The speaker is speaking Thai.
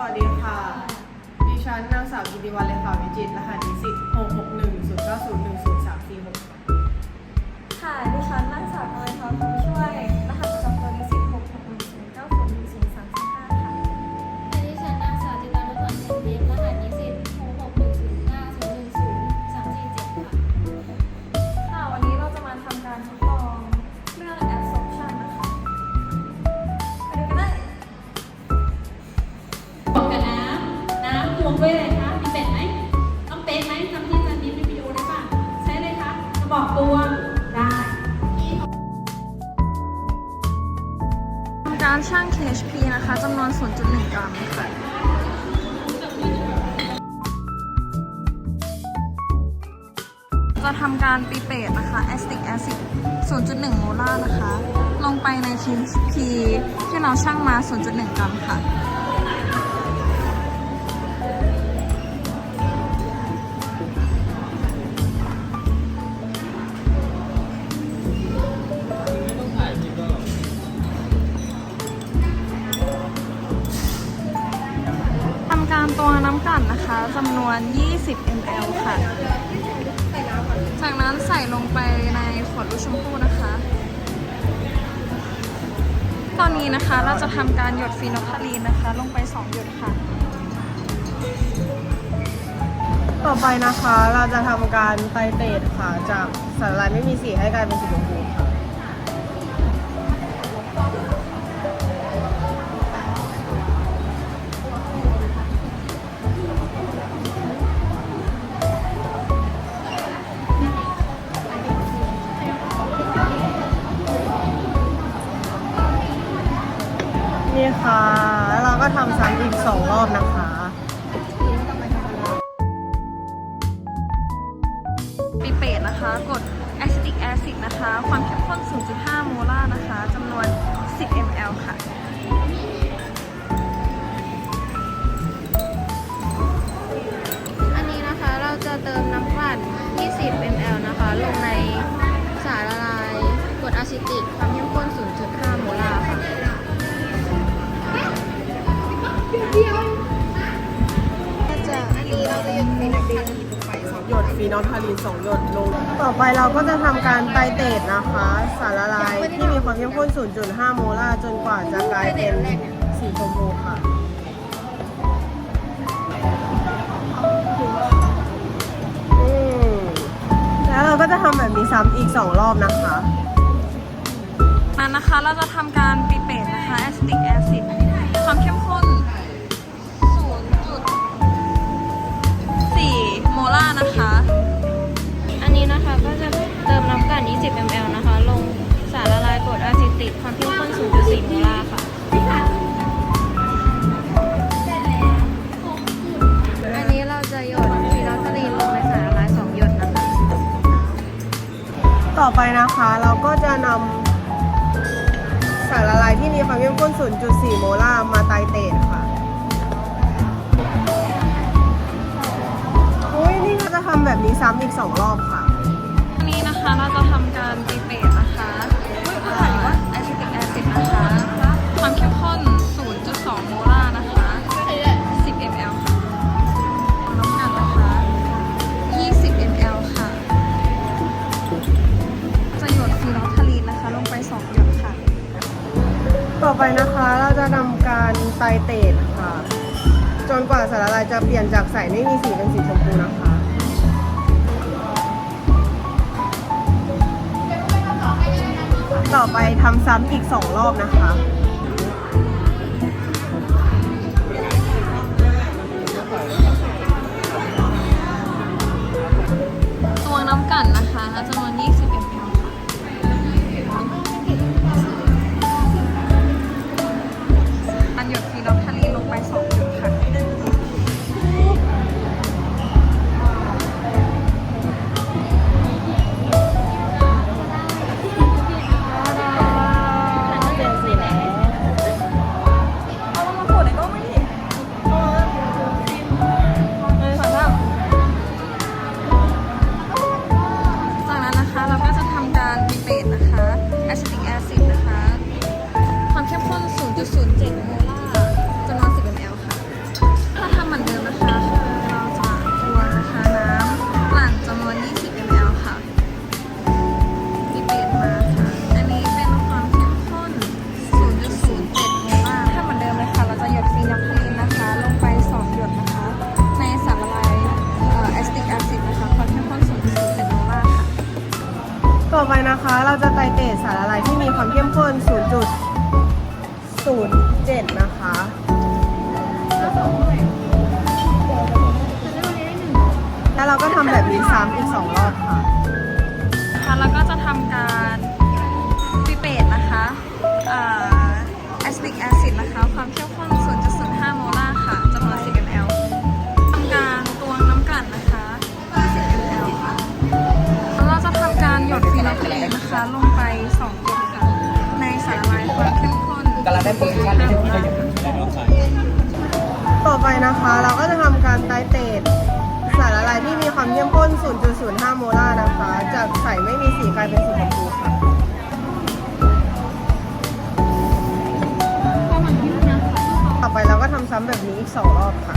วัสดีค่ะ ดิฉันนางสาวกิติวัลเลขาวิจิตรรหัสนิสิต661 090 1034 6ค่ะดิฉันนางสาวกอยทองคำ คะกระบอกตวได้การช่าง KHP นะคะจำนวน 0.1 กรัมค่ะจะทำการปีเปตนะคะ acetic acid 0.1 โมลาร์นะคะ ลงไปใน KHP ที่เราช่างมา 0.1 กรัมค่ะ ตัวน้ำกลั่นนะคะจำนวน 20 ml ค่ะ จากนั้นใส่ลงไปในขวดลูกชมพู่นะคะ ตอนนี้นะคะเราจะทำการหยดฟีนอลคาลีนนะคะ ลงไป 2 หยดค่ะ ต่อไปนะคะเราจะทำการไตรเตรดค่ะ จากสารละลายไม่มีสีให้กลายเป็นสีชมพูค่ะ ก็ทำซ้ำอีกสองรอบนะคะ ปีเปตนะคะ กดแอซิติกแอซิดนะคะ ความเข้มข้น 0.5 โมลาร์นะคะจำนวน ฟีนอลทาลีนสองหยดลง ต่อไปเราก็จะทำการไตรเตรดนะคะ สารละลายที่มีความเข้มข้น 0.5 โมลาร์จนกว่าจะกลายเป็นสีชมพูค่ะอืมแล้วเราก็จะทำแบบนี้ซ้ำอีก 2 รอบนะคะนั้นนะคะเราจะทำการปีเปตนะคะ acetic acid ความ ต่อไปนะคะเราก็จะนำสารละลายที่มีความเข้มข้น 0.4 โมลาร์มาไตเตรดค่ะอุ้ยนี่เราจะทำแบบนี้ซ้ำอีก 2 รอบค่ะ นี้นะคะเราจะทำการตีเตน การไตเตดค่ะ จนกว่าสารละลายจะเปลี่ยนจากใสไม่มีสีเป็นสีชมพูนะคะ ต่อไปทำซ้ำอีก 2 รอบนะคะตวงน้ำกันนะคะจำนวน20 โมล่าจำนวน 10 ml ค่ะเราทำเหมือนเดิมนะคะคือเราจะกวนะคะน้ำหลั่นจำนวน 20 ml ค่ะที่เปะมาค่ะ อันนี้เป็นความเข้มข้น 0.07โมล่าถ้เหมือนเดิมเลยค่ะ เราจะหยดฟีนัพพลินนะคะ ลงไป 2 หยดนะคะ ในสารละลายแอสติกแอซิดนะคะ ความเข้มข้น 0.07โมล่าค่ะ ต่อไปนะคะเราจะไตรเตรสารละลายที่มีความเข้มข้น 0.0 แล้วเราก็ทำแบบนี้ซ้ำอีก 2 รอบค่ะค่ะแล้วก็จะทำการพิเปตนะคะแอสติกแอซิดนะคะ ความเข้มข้น ต่อไปนะคะเราก็จะทำการไตเตดสารละลายที่มีความเข้มข้น 0.05 โมลาร์นะคะ จากใสไม่มีสีกลายเป็นสีชมพูค่ะต่อไปเราก็ทำซ้ำแบบนี้อีก2รอบค่ะ